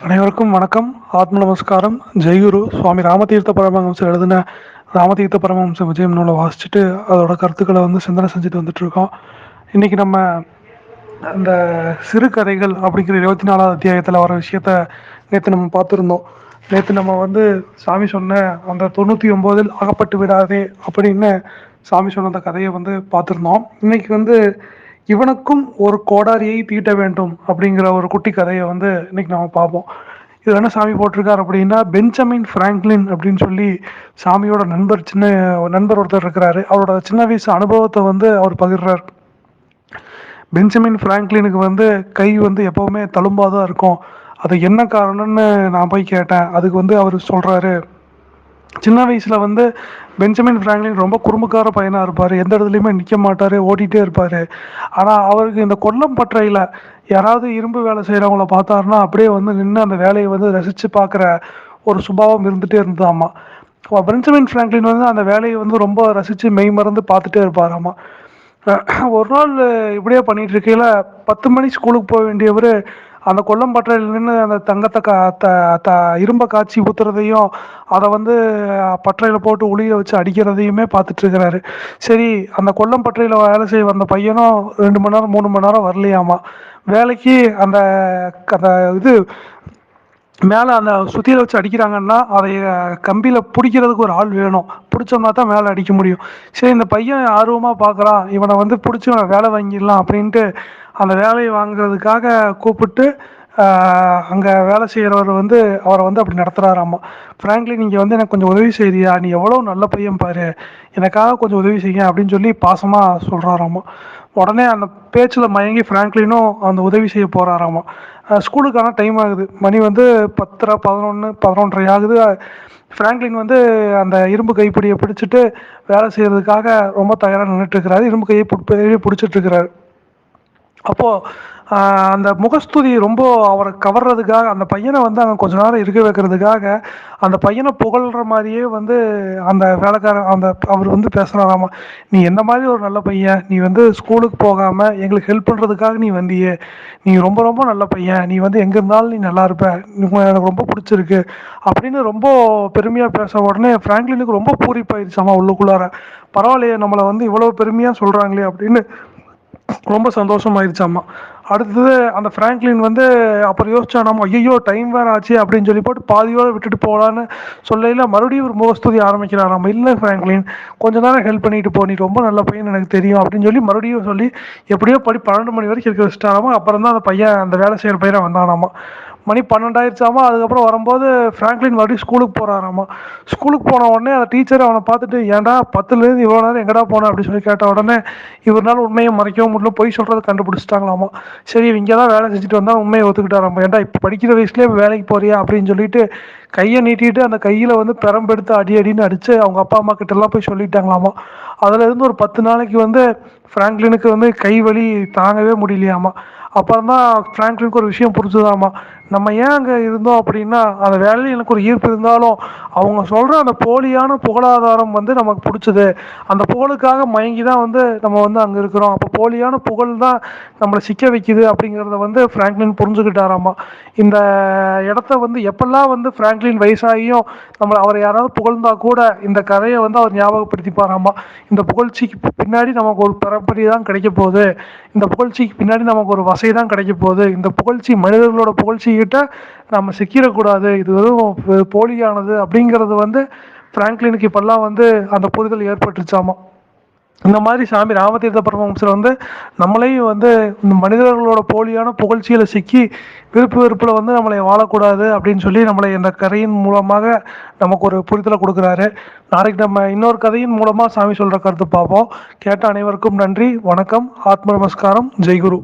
அனைவருக்கும் வணக்கம். ஆத்ம நமஸ்காரம். ஜெய்குரு சுவாமி ராமதீர்த்த பரமஹம்சர் எழுதின ராமதீர்த்த பரமஹம்ச விஜயம் நூலை வாசிச்சுட்டு அதோட கருத்துக்களை வந்து சிந்தனை செஞ்சுட்டு வந்துட்டுருக்கோம். இன்றைக்கி நம்ம அந்த சிறுகதைகள் அப்படிங்கிற இருபத்தி நாலாவது அத்தியாயத்தில் வர விஷயத்த நேற்று நம்ம பார்த்துருந்தோம். நேற்று நம்ம வந்து சாமி சொன்ன அந்த தொண்ணூற்றி ஒம்போதில் அகப்பட்டு விடாதே அப்படின்னு சாமி சொன்ன அந்த கதையை வந்து பார்த்துருந்தோம். இன்னைக்கு வந்து இவனுக்கும் ஒரு கோடாரியை தீட்ட வேண்டும் அப்படிங்கிற ஒரு குட்டி கதையை வந்து இன்னைக்கு நம்ம பார்ப்போம். இது என்ன சாமி போட்டிருக்கார் அப்படின்னா பெஞ்சமின் ஃப்ராங்க்லின் அப்படின்னு சொல்லி சாமியோட நண்பர் சின்ன நண்பர் ஒருத்தர் இருக்கிறாரு. அவரோட சின்ன வயசு அனுபவத்தை வந்து அவர் பகிர்றார். பெஞ்சமின் ஃப்ராங்க்லினுக்கு வந்து கை வந்து எப்போவுமே தழும்பாக தான் இருக்கும். அது என்ன காரணம்னு நான் போய் கேட்டேன். அதுக்கு வந்து அவர் சொல்கிறாரு சின்ன வயசில் வந்து பெஞ்சமின் ஃப்ராங்க்லின் ரொம்ப குறும்புக்கார பையனாக இருப்பார். எந்த இடத்துலையுமே நிற்க மாட்டார் ஓடிட்டே இருப்பார். ஆனால் அவருக்கு இந்த கொல்லம் பற்றையில் யாராவது இரும்பு வேலை செய்கிறவங்கள பார்த்தாருன்னா அப்படியே வந்து நின்று அந்த வேலையை வந்து ரசித்து பார்க்குற ஒரு சுபாவம் இருந்துகிட்டே இருந்ததாம்மா பெஞ்சமின் ஃப்ராங்க்லின் வந்து அந்த வேலையை வந்து ரொம்ப ரசித்து மெய் மறந்து பார்த்துட்டே இருப்பாராம்மா ஒரு நாள் இப்படியே பண்ணிகிட்டு இருக்கையில் பத்து மணி ஸ்கூலுக்கு போக வேண்டியவர் அந்த கொல்லம்பற்றையில் நின்று அந்த தங்கத்தை கா த த இரும்பை காய்ச்சி ஊத்துறதையும் அதை வந்து பற்றையில் போட்டு உளியை வச்சு அடிக்கிறதையுமே பார்த்துட்டு இருக்கிறாரு. சரி அந்த கொல்லம்பற்றையில் வேலை செய்ய வந்த பையனும் ரெண்டு மணி நேரம் மூணு மணி நேரம் வரலையாமா? வேலைக்கு அந்த அந்த இது மேலே அந்த சுத்தியில் வச்சு அடிக்கிறாங்கன்னா அதை கம்பியில் பிடிக்கிறதுக்கு ஒரு ஆள் வேணும். பிடிச்சோம்னா தான் மேலே அடிக்க முடியும். சரி இந்த பையன் ஆர்வமாக பார்க்குறான். இவனை வந்து பிடிச்சி வேலை வாங்கிடலாம் அப்படின்ட்டு அந்த வேலையை வாங்குறதுக்காக கூப்பிட்டு அங்கே வேலை செய்கிறவர் வந்து அவரை வந்து அப்படி நடத்துகிறாராமா ஃப்ராங்க்லி நீங்கள் வந்து எனக்கு கொஞ்சம் உதவி செய்கிறியா நீ எவ்வளோ நல்ல பையன் பாரு. எனக்காக கொஞ்சம் உதவி செய்ய அப்படின்னு சொல்லி பாசமாக சொல்கிறாராம்மா உடனே அந்த பேச்சில் மயங்கி ஃப்ராங்க்லினும் அந்த உதவி செய்ய போகிறாராமா ஸ்கூலுக்கான டைம் ஆகுது. மணி வந்து பத்தரை பதினொன்று பதினொன்றரை ஆகுது. ஃப்ராங்க்லின் வந்து அந்த இரும்பு கைப்பிடியை பிடிச்சிட்டு வேலை செய்கிறதுக்காக ரொம்ப தயாராக நின்றுட்டுருக்கிறாரு இரும்பு கையை பிடிச்சிட்டு இருக்கிறாரு. அப்போது அந்த முகஸ்துதி ரொம்ப அவரை கவர்றதுக்காக அந்த பையனை வந்து அங்கே கொஞ்ச நேரம் இருக்க வைக்கிறதுக்காக அந்த பையனை புகழ்கிற மாதிரியே வந்து அந்த வேலைக்காரன் அந்த அவர் வந்து பேசுகிறாராமா நீ எந்த மாதிரி ஒரு நல்ல பையன்? நீ வந்து ஸ்கூலுக்கு போகாமல் எங்களுக்கு ஹெல்ப் பண்ணுறதுக்காக நீ வந்தியே. நீ ரொம்ப ரொம்ப நல்ல பையன். நீ வந்து எங்கே இருந்தாலும் நீ நல்லா இருப்ப. எனக்கு ரொம்ப பிடிச்சிருக்கு. அப்படின்னு ரொம்ப பெருமையாக பேச உடனே ஃப்ராங்க்லினுக்கு ரொம்ப பூரிப்பாயிருச்சாமா உள்ளுக்குள்ளார. பரவாயில்லையே நம்மளை வந்து இவ்வளோ பெருமையாக சொல்கிறாங்களே அப்படின்னு ரொம்ப சந்தோஷமாயிருச்சாம்மா அடுத்தது அந்த ஃப்ராங்க்லின் வந்து அப்புறம் யோசிச்சா ஐயோ டைம் வேறு ஆச்சு அப்படின்னு சொல்லி போட்டு பாதியோடு விட்டுட்டு போகலான்னு சொல்லையில் மறுபடியும் ஒரு முகஸ்துதி ஆரம்பிக்கிறாராம் இல்லை ஃப்ராங்க்லின் கொஞ்ச நேரம் ஹெல்ப் பண்ணிட்டு போ நீ ரொம்ப நல்ல பையன் எனக்கு தெரியும் அப்படின்னு சொல்லி மறுபடியும் சொல்லி எப்படியோ படி பன்னெண்டு மணி வரைக்கும் இருக்க வச்சுட்டாராமா. அப்புறம் தான் அந்த பையன் அந்த வேலை செய்கிற பையனை வந்தானாமா. மணி பன்னெண்டாயிருச்சாமா? அதுக்கப்புறம் வரும்போது ஃப்ராங்க்லின் மறுபடியும் ஸ்கூலுக்கு போகிறாராமா ஸ்கூலுக்கு போன உடனே அந்த டீச்சர் அவனை பார்த்துட்டு ஏன்டா பத்துலேருந்து இவ்வளோ நேரம் எங்கடா போனேன் அப்படின்னு சொல்லி கேட்ட உடனே இவரால் உண்மையை மறைக்கவும் முடியல பொய் சொல்கிறத கண்டுபிடிச்சிட்டாங்களாமா? சரி இங்கே தான் வேலை செஞ்சுட்டு வந்தால் உண்மையை ஒத்துக்கிட்டாராமா? ஏன்டா இப்போ படிக்கிற வயசுலேயே வேலைக்கு போறியா? அப்படின்னு சொல்லிட்டு கையை நீட்டிட்டு அந்த கையில் வந்து பெரம்பெடுத்து அடி அடின்னு அடித்து அவங்க அப்பா அம்மா கிட்டலாம் போய் சொல்லிட்டாங்களாமா? அதுலேருந்து ஒரு பத்து நாளைக்கு வந்து ஃப்ராங்க்லினுக்கு வந்து கை வலி தாங்கவே முடியலையாமா? அப்புறம் தான் ஃப்ராங்க்லினுக்கு ஒரு விஷயம் புரிஞ்சுதாமா? நம்ம ஏன் அங்கே இருந்தோம் அப்படின்னா அந்த வேலையில் எனக்கு ஒரு ஈர்ப்பு இருந்தாலும் அவங்க சொல்கிற அந்த போலியான புகழாதாரம் வந்து நமக்கு பிடிச்சது. அந்த புகழுக்காக மயங்கி தான் வந்து நம்ம வந்து அங்கே இருக்கிறோம். அப்போ போலியான புகழ் தான் நம்மளை சிக்க வைக்குது அப்படிங்கிறத வந்து ஃப்ராங்க்லின் புரிஞ்சுக்கிட்டாராமா. இந்த இடத்த வந்து எப்பெல்லாம் வந்து ஃப்ராங்க்லின் வயசாகியும் நம்மளை அவர் யாராவது புகழ்ந்தா கூட இந்த கதையை வந்து அவர் ஞாபகப்படுத்திப்பாராமா. இந்த புகழ்ச்சிக்கு பின்னாடி நமக்கு ஒரு பரம்பரை தான் கிடைக்க போகுது. இந்த புகழ்ச்சிக்கு பின்னாடி நமக்கு ஒரு வசை தான் கிடைக்க போகுது. இந்த புகழ்ச்சி மனிதர்களோட புகழ்ச்சி கிட்ட நம்ம சிக்கிடக்கூடாது. இது வெறும் போலியானது அப்படிங்கிறது வந்து ஃப்ராங்க்லினுக்கு இப்பெல்லாம் வந்து அந்த புரிதல் ஏற்பட்டுருச்சாமா. இந்த மாதிரி சாமி ராமதீர்த்த பரமஹம்சர் வந்து நம்மளையும் வந்து இந்த மனிதர்களோட போலியான புகழ்ச்சியில் சிக்கி விருப்பு வெறுப்பில் வந்து நம்மளை வாழக்கூடாது அப்படின்னு சொல்லி நம்மளை இந்த கதையின் மூலமாக நமக்கு ஒரு புரிதலை கொடுக்குறாரு. நாளைக்கு நம்ம இன்னொரு கதையின் மூலமாக சாமி சொல்கிற கருத்து பார்ப்போம். கேட்ட அனைவருக்கும் நன்றி. வணக்கம். ஆத்ம நமஸ்காரம். ஜெய்குரு.